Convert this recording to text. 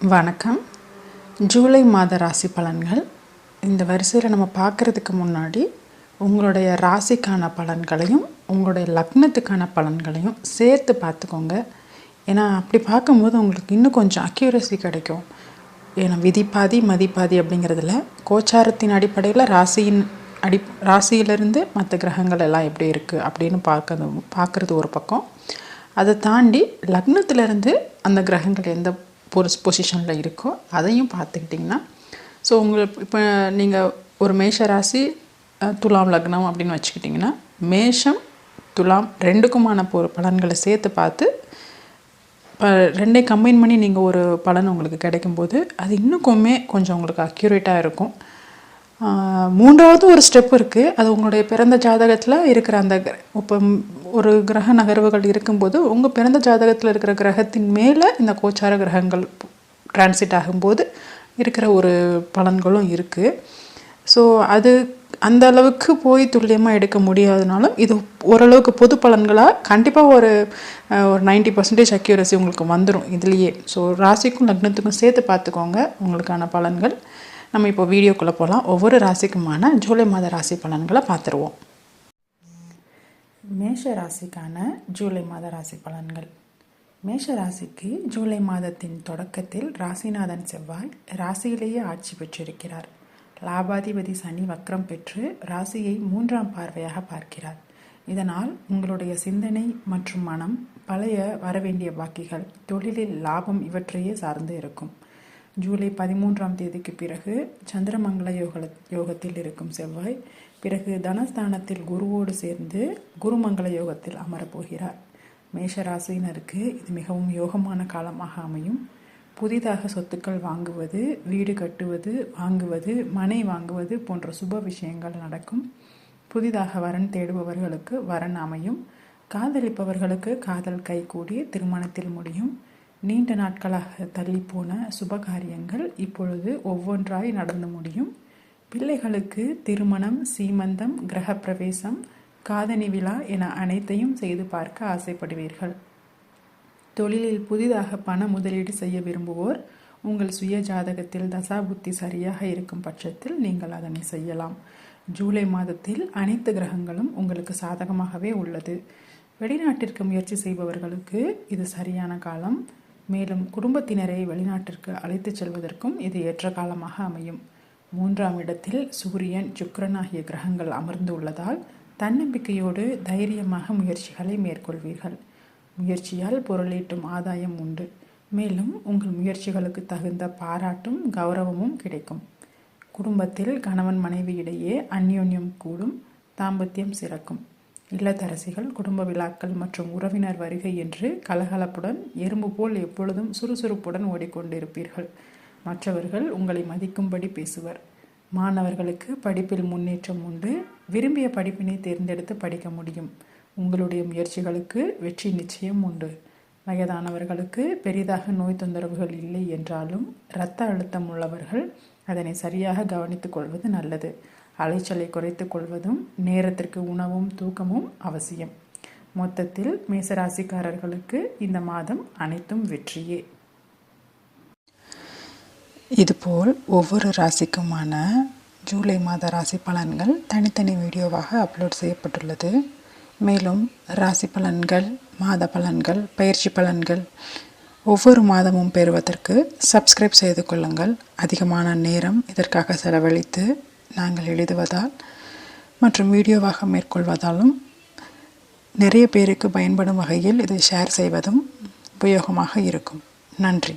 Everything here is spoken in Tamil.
வணக்கம். ஜூலை மாத ராசி பலன்கள். இந்த வரிசையில் நம்ம பார்க்குறதுக்கு முன்னாடி உங்களுடைய ராசிக்கான பலன்களையும் உங்களுடைய லக்னத்துக்கான பலன்களையும் சேர்த்து பார்த்துக்கோங்க. ஏன்னா அப்படி பார்க்கும்போது உங்களுக்கு இன்னும் கொஞ்சம் அக்யூரசி கிடைக்கும். ஏன்னா விதி பாதி அப்படிங்கிறதுல கோச்சாரத்தின் அடிப்படையில் ராசியின் அடி ராசியிலிருந்து மற்ற கிரகங்கள் எல்லாம் எப்படி இருக்குது அப்படின்னு பார்க்கறது பார்க்குறது ஒரு பக்கம். அதை தாண்டி லக்னத்திலேருந்து அந்த கிரகங்கள் எந்த பொசிஷனில் இருக்கோ அதையும் பார்த்துக்கிட்டிங்கன்னா ஸோ உங்களுக்கு இப்போ நீங்கள் ஒரு மேஷ ராசி துலாம் லக்னம் அப்படின்னு வச்சுக்கிட்டிங்கன்னா மேஷம் துலாம் ரெண்டுக்குமான பொ பலன்களை சேர்த்து பார்த்து இப்போ ரெண்டே கம்பைன் பண்ணி நீங்கள் ஒரு பலன் உங்களுக்கு கிடைக்கும்போது அது இன்னுக்குமே கொஞ்சம் உங்களுக்கு அக்யூரேட்டாக இருக்கும். மூன்றாவது ஒரு ஸ்டெப் இருக்குது அது உங்களுடைய பிறந்த ஜாதகத்தில் இருக்கிற அந்த இப்போ ஒரு கிரக நகர்வுகள் இருக்கும்போது உங்கள் பிறந்த ஜாதகத்தில் இருக்கிற கிரகத்தின் மேலே இந்த கோச்சார கிரகங்கள் டிரான்சிட் ஆகும்போது இருக்கிற ஒரு பலன்களும் இருக்குது ஸோ அது அந்த அளவுக்கு போய் துல்லியமாக எடுக்க முடியாதனாலும் இது ஓரளவுக்கு பொது பலன்களாக கண்டிப்பாக ஒரு ஒரு நைன்டி பர்சன்டேஜ் அக்யூரசி உங்களுக்கு வந்துடும் இதுலேயே. ஸோ ராசிக்கும் லக்னத்துக்கும் சேர்த்து பார்த்துக்கோங்க உங்களுக்கான பலன்கள். நம்ம இப்போ வீடியோக்குள்ளே போகலாம் ஒவ்வொரு ராசிக்குமான ஜூலை மாத ராசி பலன்களை பார்த்துருவோம். மேஷ ராசிக்கான ஜூலை மாத ராசி பலன்கள். மேஷ ராசிக்கு ஜூலை மாதத்தின் தொடக்கத்தில் ராசிநாதன் செவ்வாய் ராசியிலேயே ஆட்சி பெற்றிருக்கிறார். லாபாதிபதி சனி வக்ரம் பெற்று ராசியை மூன்றாம் பார்வையாக பார்க்கிறார். இதனால் உங்களுடைய சிந்தனை மற்றும் மனம் பழைய வரவேண்டிய பாக்கிகள் தொழிலில் லாபம் இவற்றையே சார்ந்து இருக்கும். ஜூலை பதிமூன்றாம் தேதிக்கு பிறகு சந்திரமங்கல யோக யோகத்தில் இருக்கும் செவ்வாய் பிறகு தனஸ்தானத்தில் குருவோடு சேர்ந்து குருமங்கள யோகத்தில் அமரப்போகிறார். மேஷராசினருக்கு இது மிகவும் யோகமான காலமாக அமையும். புதிதாக சொத்துக்கள் வாங்குவது வீடு கட்டுவது வாங்குவது மனை வாங்குவது போன்ற சுப விஷயங்கள் நடக்கும். புதிதாக வரன் தேடுபவர்களுக்கு வரன் அமையும். காதலிப்பவர்களுக்கு காதல் கைகூடி திருமணத்தில் முடியும். நீண்ட நாட்களாக தள்ளிப்போன சுபகாரியங்கள் இப்பொழுது ஒவ்வொன்றாய் நடந்து முடியும். பிள்ளைகளுக்கு திருமணம் சீமந்தம் கிரகப்பிரவேசம் காதணி விழா என அனைத்தையும் செய்து பார்க்க ஆசைப்படுவீர்கள். தொழிலில் புதிதாக பண முதலீடு செய்ய விரும்புவோர் உங்கள் சுய ஜாதகத்தில் தசாபுத்தி சரியாக இருக்கும் பட்சத்தில் நீங்கள் அதனை செய்யலாம். ஜூலை மாதத்தில் அனைத்து கிரகங்களும் உங்களுக்கு சாதகமாகவே உள்ளது. வெளிநாட்டிற்கு முயற்சி செய்பவர்களுக்கு இது சரியான காலம். மேலும் குடும்பத்தினரை வெளிநாட்டிற்கு அழைத்துச் செல்வதற்கும் இது ஏற்ற காலமாக அமையும். மூன்றாம் இடத்தில் சூரியன் சுக்கிரன் ஆகிய கிரகங்கள் அமர்ந்து உள்ளதால் தன்னம்பிக்கையோடு தைரியமாக முயற்சிகளை மேற்கொள்வீர்கள். முயற்சியால் பொருளீட்டும் ஆதாயம் உண்டு. மேலும் உங்கள் முயற்சிகளுக்கு தகுந்த பாராட்டும் கௌரவமும் கிடைக்கும். குடும்பத்தில் கணவன் மனைவி இடையே அந்யோன்யம் கூடும் தாம்பத்தியம் சிறக்கும். இல்லத்தரசிகள் குடும்ப விழாக்கள் மற்றும் உறவினர் வருகை என்று கலகலப்புடன் எறும்பு போல் எப்பொழுதும் சுறுசுறுப்புடன் ஓடிக்கொண்டிருப்பீர்கள். மற்றவர்கள் உங்களை மதிக்கும்படி பேசுவர். மாணவர்களுக்கு படிப்பில் முன்னேற்றம் உண்டு. விரும்பிய படிப்பினை தேர்ந்தெடுத்து படிக்க முடியும். உங்களுடைய முயற்சிகளுக்கு வெற்றி நிச்சயம் உண்டு. வயதானவர்களுக்கு பெரிதாக நோய் தொந்தரவுகள் இல்லை என்றாலும் இரத்த அழுத்தம் உள்ளவர்கள் அதனை சரியாக கவனித்துக் கொள்வது நல்லது. அலைச்சலை குறைத்து கொள்வதும் நேரத்திற்கு உணவும் தூக்கமும் அவசியம். மொத்தத்தில் மேசராசிக்காரர்களுக்கு இந்த மாதம் அனைத்தும் வெற்றியே. இதுபோல் ஒவ்வொரு ராசிக்குமான ஜூலை மாத ராசி பலன்கள் தனித்தனி வீடியோவாக அப்லோட் செய்யப்பட்டுள்ளது. மேலும் ராசி பலன்கள் மாத பலன்கள் பயிற்சி பலன்கள் ஒவ்வொரு மாதமும் பெறுவதற்கு சப்ஸ்கிரைப் செய்து கொள்ளுங்கள். அதிகமான நேரம் இதற்காக செலவழித்து நாங்கள் எழுதுவதால் மற்றும் வீடியோவாக மேற்கொள்வதாலும் நிறைய பேருக்கு பயன்படும் வகையில் இதை ஷேர் செய்வதும் உபயோகமாக இருக்கும். நன்றி.